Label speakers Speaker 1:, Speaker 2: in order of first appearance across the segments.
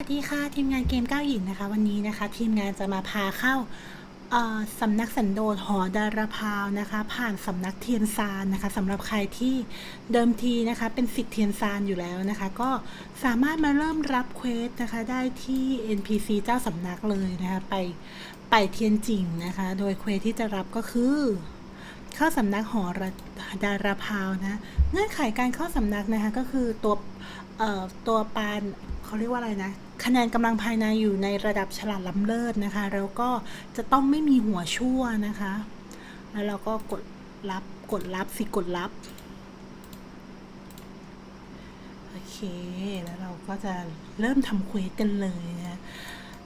Speaker 1: สวัสดีค่ะทีมงานเกมเก้าหญิงนะคะ วันนี้นะคะ ทีมงานจะมาพาเข้าสำนักสันโดษหอดารพาวนะคะ ผ่านสำนักเทียนซานนะคะสำหรับใครที่เดิมทีนะคะ เป็นสิทธิ์เทียนซานอยู่แล้วนะคะ ก็สามารถมาเริ่มรับเควสนะคะ ได้ที่ NPC เจ้าสำนักเลยนะคะไปไปเทียนจิงนะคะ โดยเควสที่จะรับก็คือเข้าสำนักหอดาราพาวนะเงื่อนไขการเข้าสำนักนะคะก็คือตัวตัวปาน เขาเรียกว่าอะไรนะ คะแนนกำลังภายในอยู่ในระดับฉลาดล้ำเลิศนะคะ แล้วก็จะต้องไม่มีหัวชั่วนะคะ แล้วเราก็กดรับกดรับสิกดรับโอเค แล้วเราก็จะเริ่มทำเควสกันเลยนะ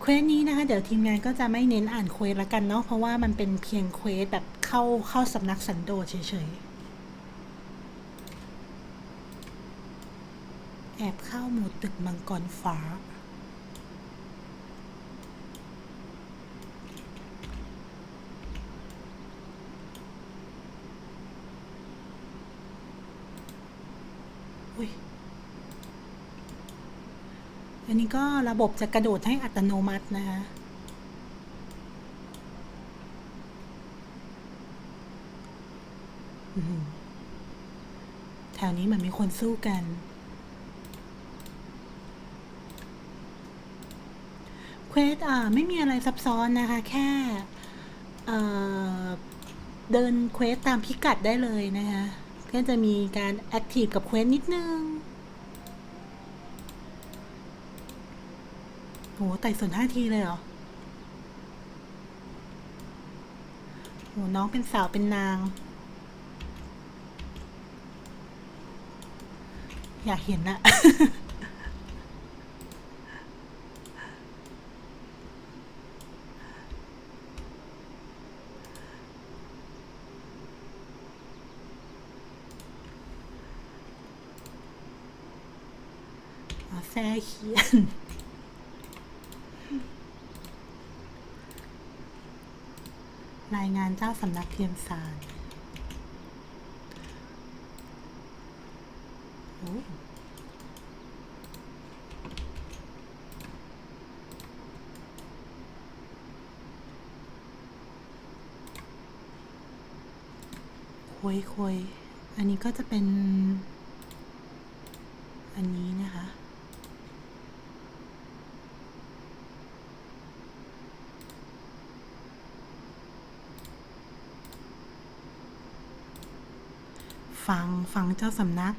Speaker 1: เควสนี้นะคะ เดี๋ยวทีมงานก็จะไม่เน้นอ่านเควสละกันเนาะเพราะว่ามันเป็นเพียงเควสแบบเข้าเข้าสำนักสันโดษเฉยๆ แอบเข้าหมู่ตึกมังกรฟ้า อุ้ย อันนี้ก็ระบบจะกระโดดให้อัตโนมัตินะคะแถวนี้เหมือนมีคนสู้กัน ควสอ่าไม่มีอะไรซับซ้อนนะคะ แค่เดินเควสตามพิกัดได้เลยนะคะก็จะมีการแอคทีฟกับเควสนิดนึงโหไต่สนห้าทีเลยเหรอโหน้องเป็นสาวเป็นนาง อยากเห็นอะ อ๋อ แซ่เขียน รายงานเจ้าสำนักเทียนสารคุยคุยอันนี้ก็จะเป็น อันนี้นะคะ ฟัง ฟังเจ้าสำนัก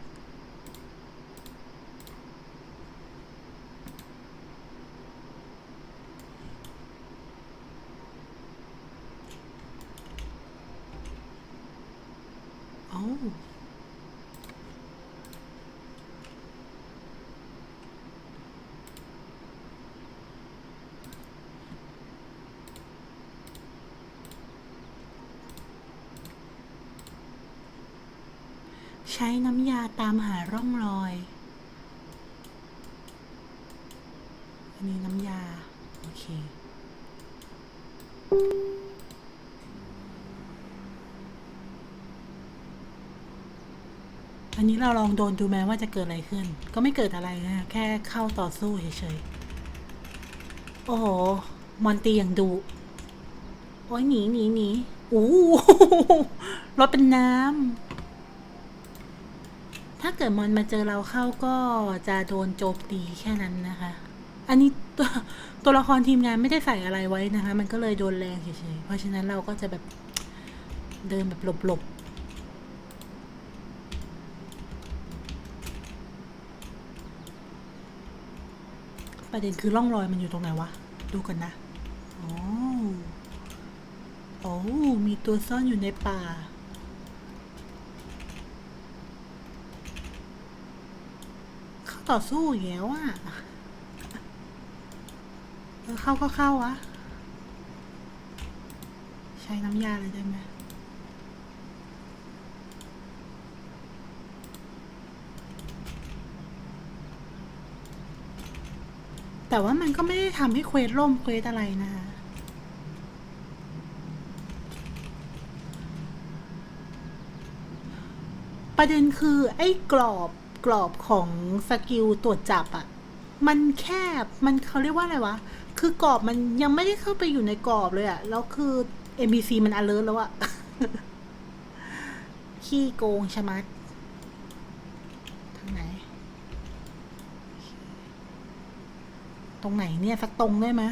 Speaker 1: เอ้า ใช้น้ำยาตามหาร่องรอย อันนี้น้ำยา โอเค อันนี้เราลองโดนดูแม้ว่าจะเกิดอะไรขึ้น ก็ไม่เกิดอะไรนะ แค่เข้าต่อสู้เฉยๆ โอ้โห มอนตีอย่างดุโอ้ยหนีหนีหนีโอ้รถเป็นน้ำ ถ้าเกิดมอนมาเจอเราเข้าก็จะโดนโจมตีแค่นั้นนะคะ อันนี้ตัวตัวละครทีมงานไม่ได้ใส่อะไรไว้นะคะ มันก็เลยโดนแรงเฉยๆ เพราะฉะนั้นเราก็จะแบบเดินแบบหลบๆประเด็นคือร่องรอยมันอยู่ตรงไหนวะ ดูกันนะ โอ๋อโอ้ มีตัวซ่อนอยู่ในป่า เขา ต่อสู้อย่แล้วอะเออเข้าก็เข้าวะ ใช้น้ำยาเลยได้ไหมแต่ว่ามันก็ไม่ได้ทำให้เควสล่มเควสอะไรนะคะประเด็นคือไอ้กรอบ กรอบของสกิลตรวจจับอะมันแคบมันเขาเรียกว่าอะไรวะ คือกรอบมันยังไม่ได้เข้าไปอยู่ในกรอบเลยอะแล้วคือ NPC มัน alert แล้วอะขี้โกงชะมัดทางไหน ตรงไหนเนี่ย สักตรงได้ไหม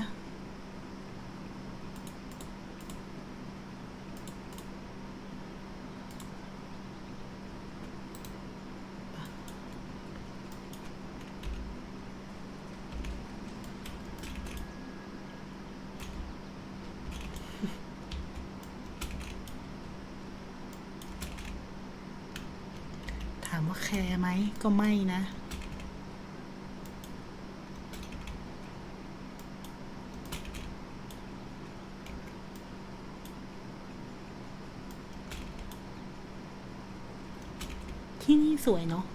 Speaker 1: ถามว่าแคร์ไหมก็ไม่นะ ที่นี่สวยเนาะ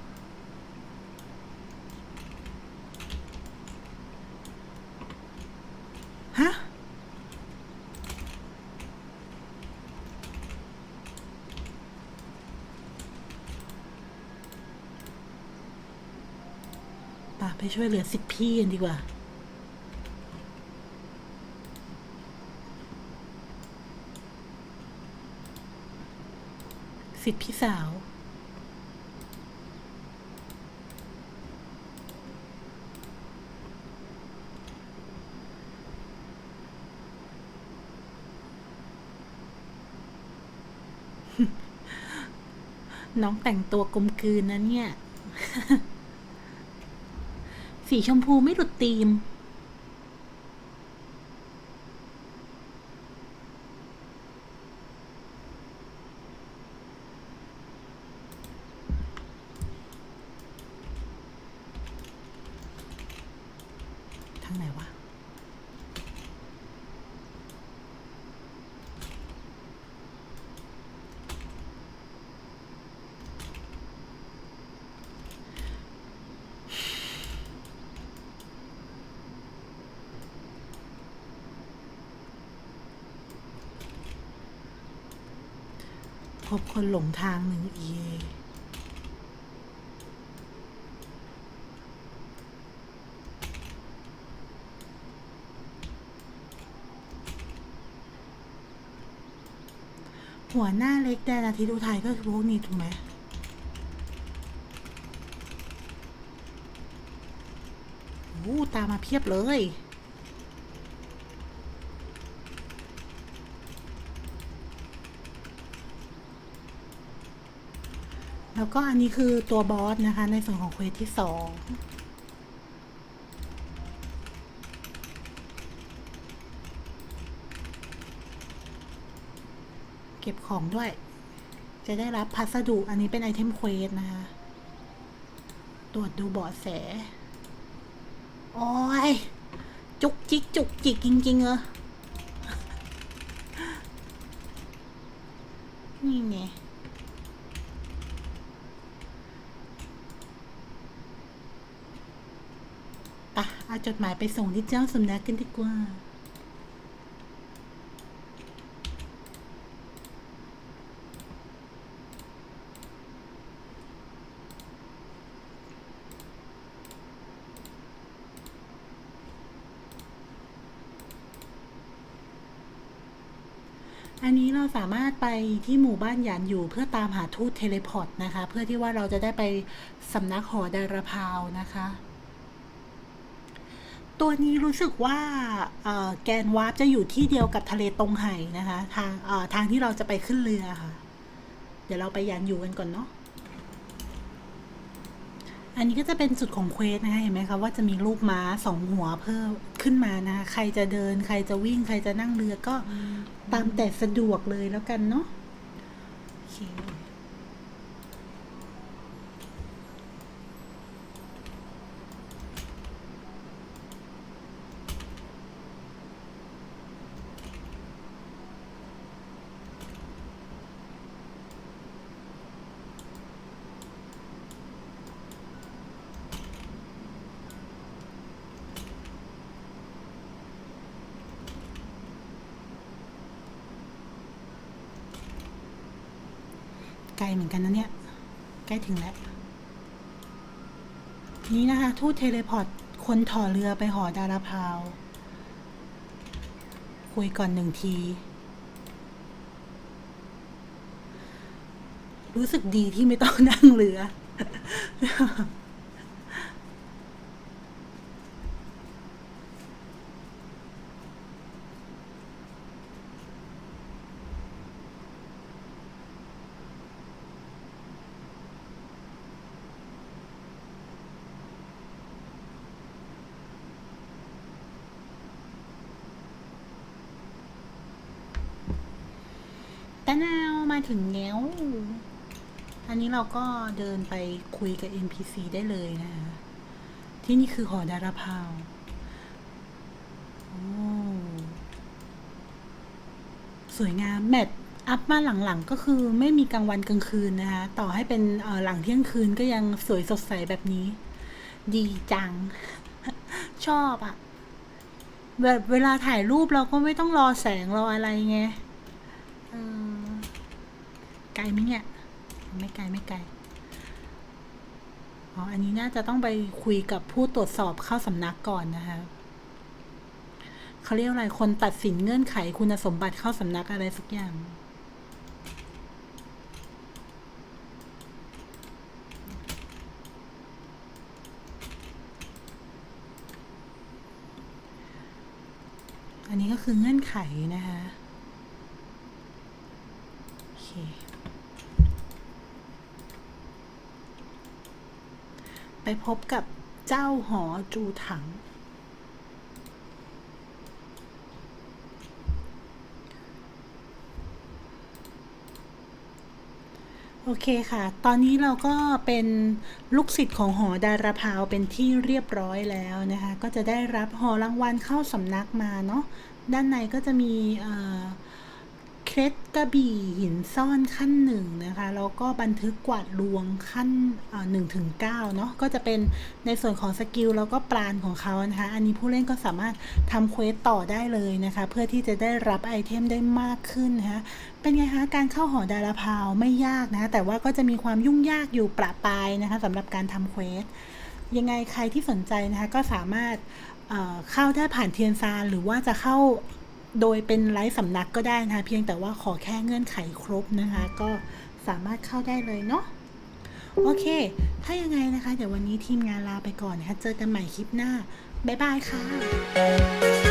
Speaker 1: ฮะ ป่ะไปช่วยเหลือสิบพี่กันดีกว่า สิทธิพี่สาวน้องแต่งตัวกลมกลืนนะเนี่ย สีชมพูไม่หลุดธีม พบคนหลงทางหนึ่งเอหัวหน้าเล็กแดนอาทิตย์อุทัยก็คือพวกนี้ถูกไหมโอ้ตามมาเพียบเลย แล้วก็อันนี้คือตัวบอสนะคะ ในส่วนของเควสที่สองเก็บของด้วย จะได้รับพัสดุ อันนี้เป็นไอเทมเควสนะคะ ตรวจดูเบาะแส โอ้ย จุกจิกจุกจิกจริงๆเออนี่ไง ปะเอาจดหมายไปส่งที่เจ้าสำนักกันดีกว่า อันนี้เราสามารถไปที่หมู่บ้านหยานอยู่เพื่อตามหาทูตเทเลพอร์ตนะคะ เพื่อที่ว่าเราจะได้ไปสำนักหอดาราพาวนะคะ ตัวนี้รู้สึกว่าแกนวาร์ปจะอยู่ที่เดียวกับทะเลตรงไห่นะคะ ทางทางที่เราจะไปขึ้นเรือค่ะ เดี๋ยวเราไปยานอยู่กันก่อนเนาะอันนี้ก็จะเป็นจุดของเควสนะคะเห็นไหมคะว่าจะมีรูปม้าสองหัวเพิ่มขึ้นมานะคะใครจะเดิน ใครจะวิ่ง ใครจะนั่งเรือก็ตามแต่สะดวกเลยแล้วกันเนาะโอเค ไกลเหมือนกันนะเนี่ย ใกล้ถึงแล้ว นี้นะคะ ทูตเทเลพอร์ตคนถอเรือไปหอดาราพาว คุยก่อนหนึ่งที รู้สึกดีที่ไม่ต้องนั่งเรือ ตะนาวมาถึงแล้วอันนี้เราก็เดินไปคุยกับ NPC ได้เลยนะคะที่นี่คือหอดาราพาวโอ้สวยงามแมทอัพมาหลังๆ ก็คือไม่มีกลางวันกลางคืนนะคะ ต่อให้เป็นหลังเที่ยงคืนก็ยังสวยสดใสแบบนี้ ดีจัง ชอบอะแบบเวลาถ่ายรูปเราก็ไม่ต้องรอแสงรออะไรไง กลไหมเนี่ย ไม่ไกลไม่ไกลอ๋ออันนี้น่าจะต้องไปคุยกับผู้ตรวจสอบเข้าสำนักก่อนนะคะเขาเรียกอะไรคนตัดสินเงื่อนไขคุณสมบัติเข้าสำนักอะไรสักอย่างอันนี้ก็คือเงื่อนไขนะคะ โอเค ไปพบกับเจ้าหอจูถัง โอเคค่ะ ตอนนี้เราก็เป็นลูกศิษย์ของหอดาราพาวเป็นที่เรียบร้อยแล้วนะคะ ก็จะได้รับหอรางวัลเข้าสำนักมาเนาะ ด้านในก็จะมีเอ่อ เคล็ดกระบี่หินซ่อนขั้นหนึ่งนะคะแล้วก็บันทึกกวาดลวงขั้นหนึ่งถึงเก้าเนาะก็จะเป็นในส่วนของสกิลแล้วก็ปราณของเขานะคะ อันนี้ผู้เล่นก็สามารถทำเควสต่อได้เลยนะคะ เพื่อที่จะได้รับไอเทมได้มากขึ้นนะคะเป็นไงคะการเข้าหอดาราพาวไม่ยากนะะแต่ว่าก็จะมีความยุ่งยากอยู่ประปายนะคะสำหรับการทำเควสยังไงใครที่สนใจนะคะก็สามารถเอ่อเข้าได้ผ่านเทียนซานหรือว่าจะเข้า โดยเป็นไลฟ์สำนักก็ได้นะคะ เพียงแต่ว่าขอแค่เงื่อนไขครบนะคะ ก็สามารถเข้าได้เลยเนาะโอเค ถ้ายังไงนะคะ เดี๋ยววันนี้ทีมงานลาไปก่อนนะคะ เจอกันใหม่คลิปหน้า บ๊ายบายค่ะ